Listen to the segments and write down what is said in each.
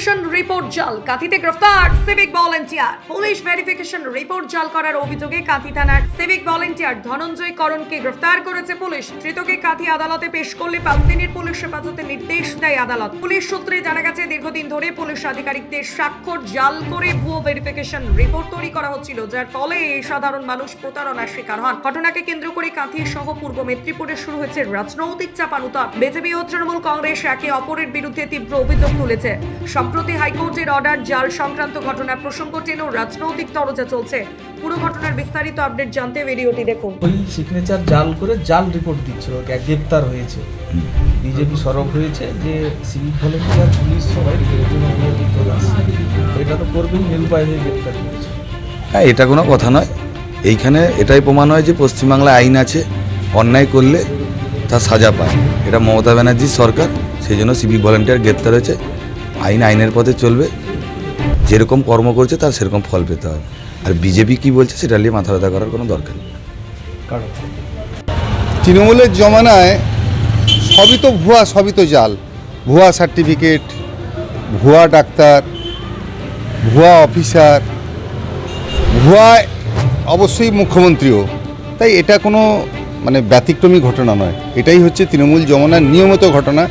Verification report জাল। কাঁথিতে গ্রেফতার civic volunteer police verification report জাল করার অভিযোগে কাঁথি থানার সিভিক ভলেন্টিয়ার ধনঞ্জয় করণকে গ্রেফতার করেছে পুলিশ। ধৃতকে কাঁথি আদালতে পেশ করলে পাঁচ দিনের পুলিশ হেফাজতে নির্দেশ দেয় আদালত। পুলিশ সূত্রে জানা গেছে, দীর্ঘদিন ধরে পুলিশ আধিকারিকদের স্বাক্ষর জাল করে ভুয়ো ভেরিফিকেশন রিপোর্ট তৈরি করা হচ্ছিল, যার ফলে সাধারণ মানুষ প্রতারণার শিকার হন। ঘটনাকে কেন্দ্র করে কাঁথি সহ পূর্ব মেদিনীপুরে শুরু হয়েছে রাজনৈতিক চাপানুতা। বিজেপি ও তৃণমূল কংগ্রেস একে অপরের বিরুদ্ধে তীব্র অভিযোগ তুলেছে। সম্প্রতি হাইকোর্টের অর্ডার জাল সংক্রান্ত ঘটনা প্রসঙ্গ টেনেও রাজনৈতিক তরজা চলছে। পুরো ঘটনার বিস্তারিত আপডেট জানতে ভিডিওটি দেখুন। ওই সিগনেচার জাল করে জাল রিপোর্ট দিচ্ছিল গ্রেপ্তার হয়েছে। বিজেপি সরব হয়েছে যে সিভিক ভলেন্টিয়ার পুলিশ সবাই তো এটা তো করবেই নিরুপায় হয়ে গ্রেপ্তার করেছে হ্যাঁ এটা কোনো কথা নয়। এইখানে এটাই প্রমাণ হয় যে পশ্চিমবাংলায় আইন আছে অন্যায় করলে তার সাজা পায়। এটা মমতা ব্যানার্জির সরকার সেই জন্য সিভিক ভলেন্টিয়ার গ্রেপ্তার হয়েছে। আইন আইনের পথে চলবে। যেরকম কর্ম করছে তার সেরকম ফল পেতে হবে। আর বিজেপি কি বলছে সেটা নিয়ে মাথা ব্যথা করার কোনো দরকার নেই। তৃণমূলের জমানায় সবই তো ভুয়া, সবই তো জাল। ভুয়া সার্টিফিকেট, ভুয়া ডাক্তার, ভুয়া অফিসার, ভুয়া অবশ্যই মুখ্যমন্ত্রীও। তাই এটা কোনো মানে ব্যতিক্রমী ঘটনা নয়। এটাই হচ্ছে তৃণমূল জমানার নিয়মিত ঘটনা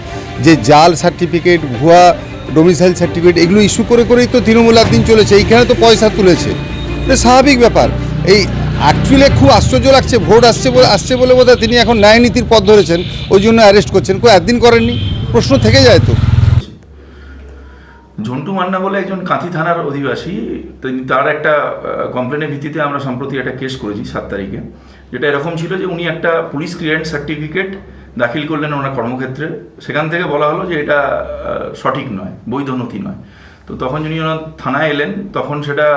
যে জাল সার্টিফিকেট, ভুয়া ডোমিসাইল সার্টিফিকেট এগুলো ইস্যু করে করেই তো তৃণমূল একদিন চলেছে, এইখানে তো পয়সা তুলেছে। স্বাভাবিক ব্যাপার। এই অ্যাকচুয়ালি খুব আশ্চর্য লাগছে, ভোট আসছে বলে আসছে বলে বোধহয় তিনি এখন ন্যায় নীতির পথ ধরেছেন, ওই জন্য অ্যারেস্ট করছেন। কেউ একদিন করেননি, প্রশ্ন থেকে যায় তো। ঝন্টু মান্না বলে একজন কাঁথি থানার অধিবাসী, তিনি তার একটা কমপ্লেনের ভিত্তিতে আমরা সম্প্রতি একটা কেস করেছি সাত তারিখে। যেটা এরকম ছিল যে উনি একটা পুলিশ ক্লিয়ারেন্স সার্টিফিকেট দাখিল করলেন ওনার কর্মক্ষেত্রে। সেখান থেকে বলা হলো যে এটা সঠিক নয়, বৈধ নথি নয়। তো তখন যিনি ওনার থানায় এলেন, তখন সেটা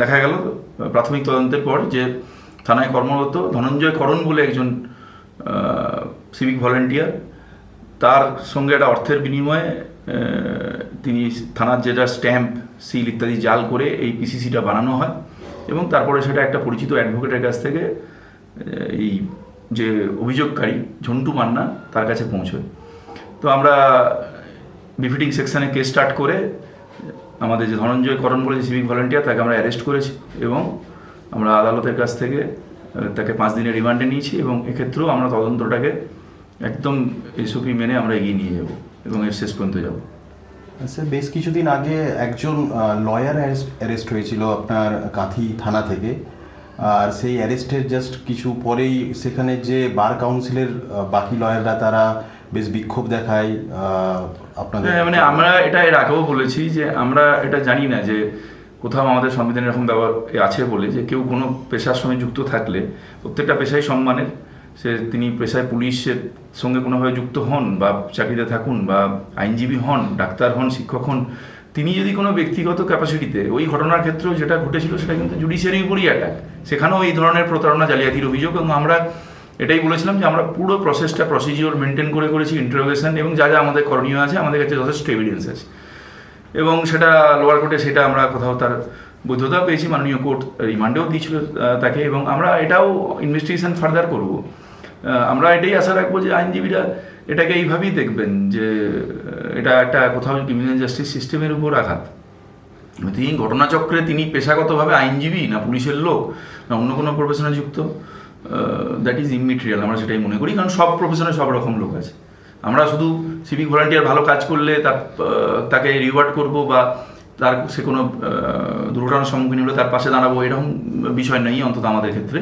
দেখা গেল প্রাথমিক তদন্তের পর যে থানায় কর্মরত ধনঞ্জয় করণ বলে একজন সিভিক ভলেন্টিয়ার তার সঙ্গে একটা অর্থের বিনিময়ে তিনি থানার যেটা স্ট্যাম্প সিল ইত্যাদি জাল করে এই পিসিসিটা বানানো হয় এবং তারপরে সেটা একটা পরিচিত অ্যাডভোকেটের কাছ থেকে এই যে অভিযোগকারী ঝন্টু মান্না তার কাছে পৌঁছয়। তো আমরা বিফিটিং সেকশানে কেস স্টার্ট করে, আমাদের যে ধনঞ্জয় করণ বলে যে সিভিক ভলেন্টিয়ার তাকে আমরা অ্যারেস্ট করেছি এবং আমরা আদালতের কাছ থেকে তাকে পাঁচ দিনের রিমান্ডে নিয়েছি এবং এক্ষেত্রেও আমরা তদন্তটাকে একদম এসওপি মেনে আমরা এগিয়ে নিয়ে যাব এবং এর শেষ পর্যন্ত যাব। স্যার, বেশ কিছুদিন আগে একজন লয়ার অ্যারেস্ট হয়েছিল আপনার কাঁথি থানা থেকে। আর সেই অ্যারেস্টের জাস্ট কিছু পরেই সেখানে যে বার কাউন্সিলের বাকি লয়াররা তারা বেশ বিক্ষোভ দেখায় আপনাদের হ্যাঁ, মানে আমরা এটা এর আগেও বলেছি যে আমরা এটা জানি না যে কোথাও আমাদের সংবিধানে এরকম ব্যবহার আছে বলে যে কেউ কোনো পেশার সঙ্গে যুক্ত থাকলে প্রত্যেকটা পেশাই সম্মানের। সে তিনি পেশায় পুলিশের সঙ্গে কোনোভাবে যুক্ত হন বা চাকরিতে থাকুন বা আইনজীবী হন ডাক্তার হন শিক্ষক হন তিনি যদি কোনো ব্যক্তিগত ক্যাপাসিটিতে ওই ঘটনার ক্ষেত্রেও যেটা ঘটেছিল সেটা কিন্তু জুডিশিয়ারির উপরই অ্যাটাক সেখানেও এই ধরনের প্রতারণা, জালিয়াতির অভিযোগ এবং আমরা এটাই বলেছিলাম যে আমরা পুরো প্রসেসটা প্রসিজিওর মেনটেন করে করেছি ইন্টারোগেশন এবং যা যা আমাদের করণীয় আছে, আমাদের কাছে যথেষ্ট এভিডেন্স আছে। এবং সেটা লোয়ার কোর্টে সেটা আমরা কোথাও তার বৈধতা পেয়েছি, মাননীয় কোর্ট রিমান্ডেও দিয়েছিল তাকে এবং আমরা এটাও ইনভেস্টিগেশন ফার্দার করব। আমরা এটাই আশা রাখব যে আইনজীবীরা এটাকে এইভাবেই দেখবেন যে, এটা একটা কোথাও ক্রিমিনাল জাস্টিস সিস্টেমের উপর আঘাত। তিনি ঘটনাচক্রে তিনি পেশাগতভাবে আইনজীবী না পুলিশের লোক না অন্য কোনো প্রফেশনে যুক্ত দ্যাট ইজ ইমিটেরিয়াল আমরা সেটাই মনে করি, কারণ সব প্রফেশনে সব রকম লোক আছে। আমরা শুধু সিভিক ভলান্টিয়ার ভালো কাজ করলে তার তাকে রিওয়ার্ড করব বা তার সে কোনো দুর্ঘটনার সম্মুখীন হলে তার পাশে দাঁড়াবো, এরকম বিষয় নেই অন্তত আমাদের ক্ষেত্রে।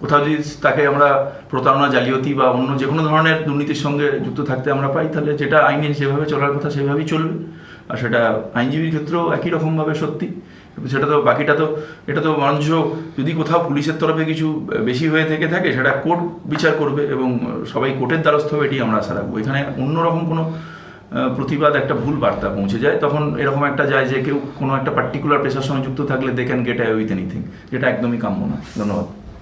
কোথাও যদি তাকে আমরা প্রতারণা, জালিয়াতি বা অন্য যে কোনো ধরনের দুর্নীতির সঙ্গে যুক্ত থাকতে আমরা পাই, তাহলে যেটা আইনে যেভাবে চলার কথা সেভাবেই চলবে। আর সেটা আইনজীবীর ক্ষেত্রেও একই রকমভাবে সত্যি। সেটা তো বাকিটা তো, এটা তো মানুষ যদি কোথাও পুলিশের তরফে কিছু বেশি হয়ে থেকে থাকে, সেটা কোর্ট বিচার করবে এবং সবাই কোর্টের দ্বারস্থ হবে এটি আমরা আশা রাখব। এখানে অন্যরকম কোনো প্রতিবাদ, একটা ভুল বার্তা পৌঁছে যায়। তখন এরকম একটা যায় যে কেউ কোনো একটা পার্টিকুলার পেশার সঙ্গে যুক্ত থাকলে they can get away with anything যেটা একদমই কাম্য না ধন্যবাদ।